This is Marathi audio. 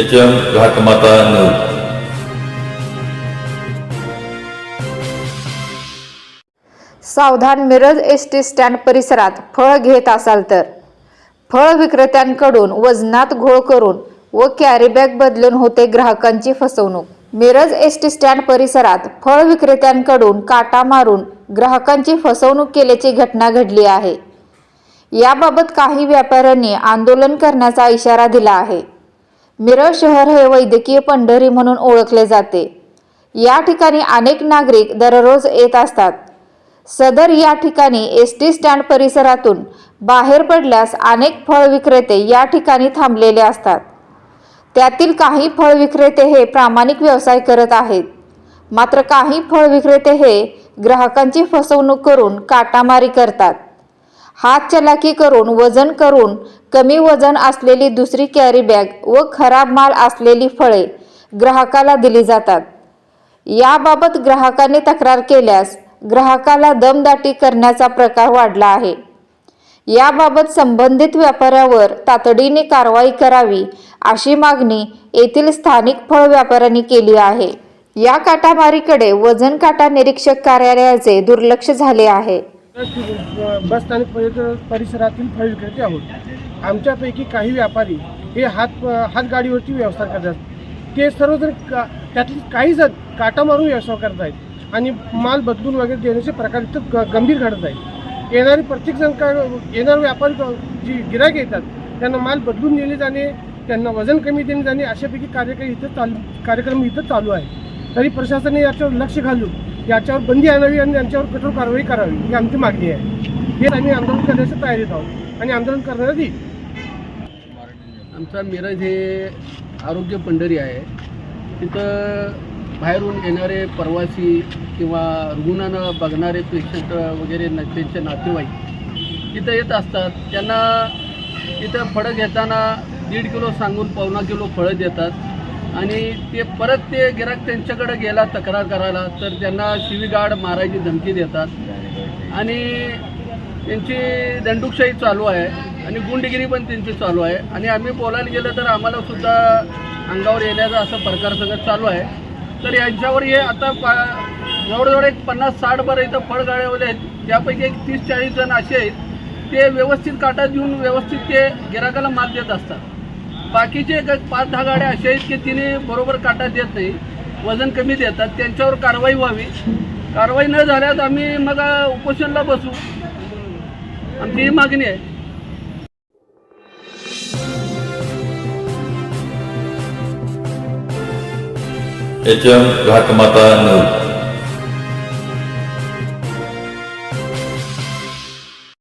एच एम घाटमाता न्यूज सावधान मिरज एस टी स्टँड परिसरात फळ घेत असाल तर. फळ विक्रेत्यांकडून वजनात घोळ करून व कॅरीबॅग बदलून होते ग्राहकांची फसवणूक. मिरज एस टी स्टँड परिसरात फळ विक्रेत्यांकडून काटा मारून ग्राहकांची फसवणूक केल्याची घटना घडली आहे. याबाबत काही व्यापाऱ्यांनी आंदोलन करण्याचा इशारा दिला आहे. मिरज शहर हे वैद्यकीय पंढरी म्हणून ओळखले जाते. या ठिकाणी अनेक नागरिक दररोज येत असतात. सदर या ठिकाणी एस टी स्टँड परिसरातून बाहेर पडल्यास अनेक फळ विक्रेते या ठिकाणी थांबलेले असतात. त्यातील काही फळ विक्रेते हे प्रामाणिक व्यवसाय करत आहेत. मात्र काही फळ विक्रेते हे ग्राहकांची फसवणूक करून काटामारी करतात. हात चलाकी करून वजन करून कमी वजन असलेली दुसरी कॅरी बॅग व खराब माल असलेली फळे ग्राहकाला दिली जातात. याबाबत ग्राहकाने तक्रार केल्यास ग्राहकाला दमदाटी करण्याचा प्रकार वाढला आहे. याबाबत संबंधित व्यापाऱ्यावर तातडीने कारवाई करावी अशी मागणी येथील स्थानिक फळ व्यापाऱ्यांनी केली आहे. या काटामारीकडे वजन काटा निरीक्षक कार्यालयाचे दुर्लक्ष झाले आहे. बस स्थानक परिसरातील फळ विक्रेते आहोत. आमच्यापैकी काही व्यापारी हे हात हातगाडीवरती व्यवसाय करतात ते सर्वजण का त्यातली काही जण काटा मारून व्यवसाय करत आहेत आणि माल बदलून वगैरे देण्याचे प्रकार इथं ग गंभीर घडत आहेत. येणारे प्रत्येकजण काय येणारे व्यापारी जी गिरायक येतात त्यांना माल बदलून नेले जाणे त्यांना वजन कमी देणे जाणे अशापैकी कार्यक्रम इथं चालू कार्यक्रम इथं चालू आहे. तरी प्रशासनाने याच्यावर लक्ष घालून याच्यावर बंदी आणावी आणि यांच्यावर कठोर कारवाई करावी ही आमची मागणी आहे. हे आम्ही आंदोलन करण्याच्या तयारीत आहोत आणि आंदोलन करण्यात येईल आमचा मिरज हे आरोग्य पंढरी आहे. तिथं बाहेरून येणारे प्रवासी किंवा रुग्णांना बघणारे पेशंट वगैरे न त्यांचे नातेवाईक तिथं येत असतात. त्यांना तिथं फळं घेताना दीड किलो सांगून पावणा किलो फळं देतात. आणि ते परत ते गिराक त्यांच्याकडे गेला तक्रार करायला तर त्यांना शिवीगाड मारायची धमकी देतात. आणि त्यांची दंडुकशाही चालू आहे आणि गुंडगिरी पण त्यांची चालू आहे. आणि आम्ही बोलायला गेलं तर आम्हाला सुद्धा अंगावर येण्याचा असा प्रकार सगळं चालू आहे. तर यांच्यावर हे आता पा जवळजवळ एक पन्नास साठ बरं इथं फळगाड्यावाले आहेत. त्यापैकी एक तीस चाळीस जण असे आहेत ते व्यवस्थित काटा देऊन व्यवस्थित ते गिराकाला मात देत असतात. बाकीचे पाच दहा गाड्या अशा आहेत की तिने बरोबर काटा देत नाही वजन कमी देतात त्यांच्यावर कारवाई व्हावी. कारवाई न झाल्यास आम्ही मग उपोषणला बसू. आमची ही मागणी आहे. H M Ghatmata news.